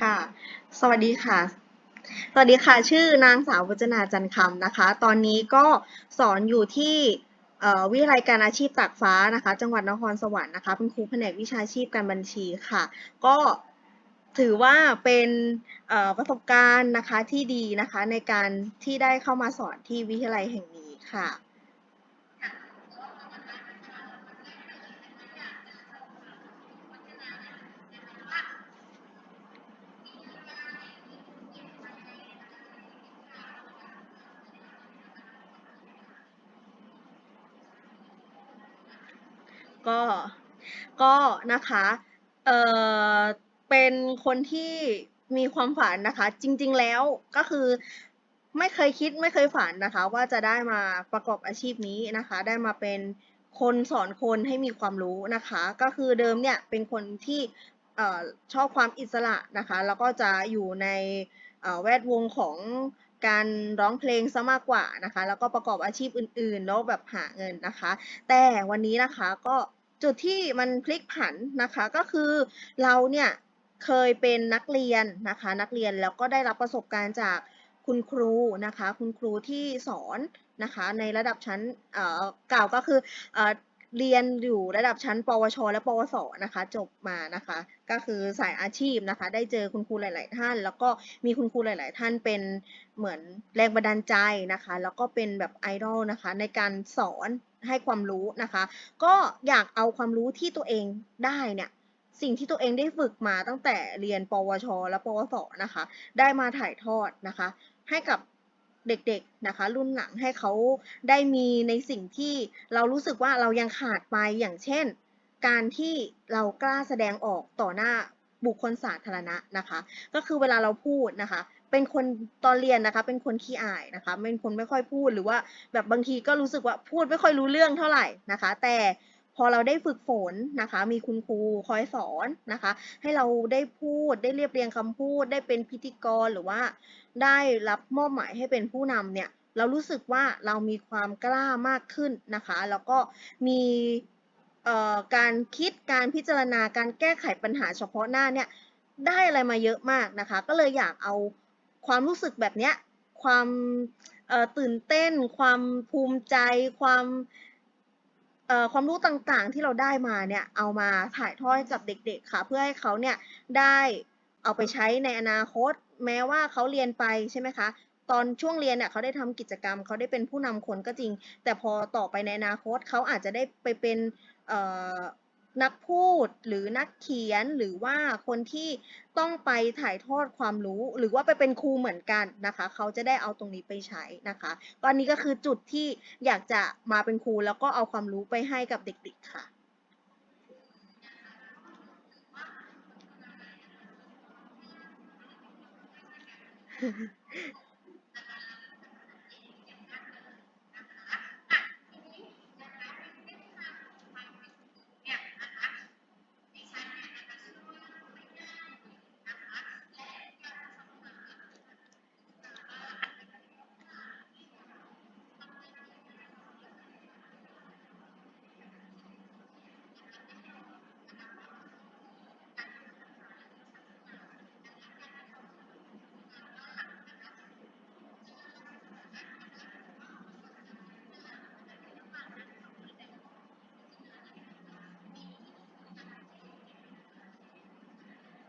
ค่ะ สวัสดีค่ะ สวัสดีค่ะ ชื่อนางสาววัจนาจันคำนะคะ ตอนนี้ก็สอนอยู่ที่วิทยาลัยการอาชีพตากฟ้านะคะ จังหวัดนครสวรรค์นะคะเป็นครูแผนกวิชาชีพการบัญชีค่ะ ก็ถือว่าเป็นประสบการณ์นะคะที่ดีนะคะในการที่ได้เข้ามาสอนที่วิทยาลัยแห่งนี้ค่ะ ก็ก็นะคะเอ่อเป็นคนที่มีความฝันนะคะ จริง ๆ แล้วก็คือไม่เคยคิดไม่เคยฝันนะคะ ว่าจะได้มาประกอบอาชีพนี้นะคะ ได้มาเป็นคนสอนคนให้มีความรู้นะคะ ก็คือเดิมเนี่ยเป็นคนที่ชอบความอิสระนะคะ แล้วก็จะอยู่ในแวดวงของ การร้องเพลงซะมากกว่านะคะ แล้วก็ประกอบอาชีพอื่น ๆ แล้วแบบหาเงินนะคะ แต่วันนี้นะคะก็จุดที่มันพลิกผันนะคะก็คือเราเนี่ยเคยเป็นนักเรียนนะคะ นักเรียนแล้วก็ได้รับประสบการณ์จากคุณครูนะคะ คุณครูที่สอนนะคะ ในระดับชั้นเอ่อกล่าวก็คืออ เรียนอยู่ระดับชั้น ปวช และ ปวส นะคะ จบมานะคะ ก็คือสายอาชีพนะคะ ได้เจอคุณครูหลาย ๆ ท่าน แล้วก็มีคุณครูหลาย ๆ ท่านเป็นเหมือนแรงบันดาลใจนะคะ แล้วก็เป็นแบบไอดอลนะคะ ในการสอนให้ความรู้นะคะ ก็อยากเอาความรู้ที่ตัวเองได้เนี่ยสิ่งที่ตัวเองได้ฝึกมาตั้งแต่เรียน ปวช และ ปวส นะคะ ได้มาถ่ายทอดนะคะ ให้กับ เด็กๆนะคะ รุ่นหลังให้เขาได้มีในสิ่งที่เรารู้สึกว่าเรายังขาดไปอย่างเช่น การที่เรากล้าแสดงออกต่อหน้าบุคคลสาธารณะนะคะ ก็คือเวลาเราพูดนะคะ เป็นคนตอนเรียนนะคะ เป็นคนขี้อายนะคะ เป็นคนไม่ค่อยพูดหรือว่าแบบบางทีก็รู้สึกว่าพูดไม่ค่อยรู้เรื่องเท่าไหร่นะคะ แต่ พอเราได้ฝึกฝนนะคะ มีคุณครูคอยสอนนะคะ ให้เราได้พูดได้เรียบเรียงคำพูด ได้เป็นพิธีกรหรือว่า ได้รับมอบหมายให้เป็นผู้นำเนี่ย เรารู้สึกว่าเรามีความกล้ามากขึ้นนะคะ แล้วก็มีเอ่อการคิดการพิจารณาการแก้ไขปัญหาเฉพาะหน้าเนี่ยได้อะไรมาเยอะมากนะคะ ก็เลยอยากเอาความรู้สึกแบบเนี้ยความเอ่อตื่นเต้น ความภูมิใจ ความ ความรู้ต่างๆที่เราได้มาเนี่ยเอามาถ่ายทอดกับเด็กๆค่ะ เพื่อให้เขาเนี่ยได้เอาไปใช้ในอนาคต แม้ว่าเขาเรียนไปใช่ไหมคะตอนช่วงเรียนเนี่ยเขาได้ทำกิจกรรมเขาได้เป็นผู้นำคนก็จริง แต่พอต่อไปในอนาคตเขาอาจจะได้ไปเป็น นักพูดหรือนักเขียนหรือว่าคนที่ต้องไปถ่ายทอดความรู้ หรือว่าไปเป็นครูเหมือนกันนะคะ เขาจะได้เอาตรงนี้ไปใช้นะคะก็อันนี้ก็คือจุดที่อยากจะมาเป็นครูแล้วก็เอาความรู้ไปให้กับเด็กๆค่ะ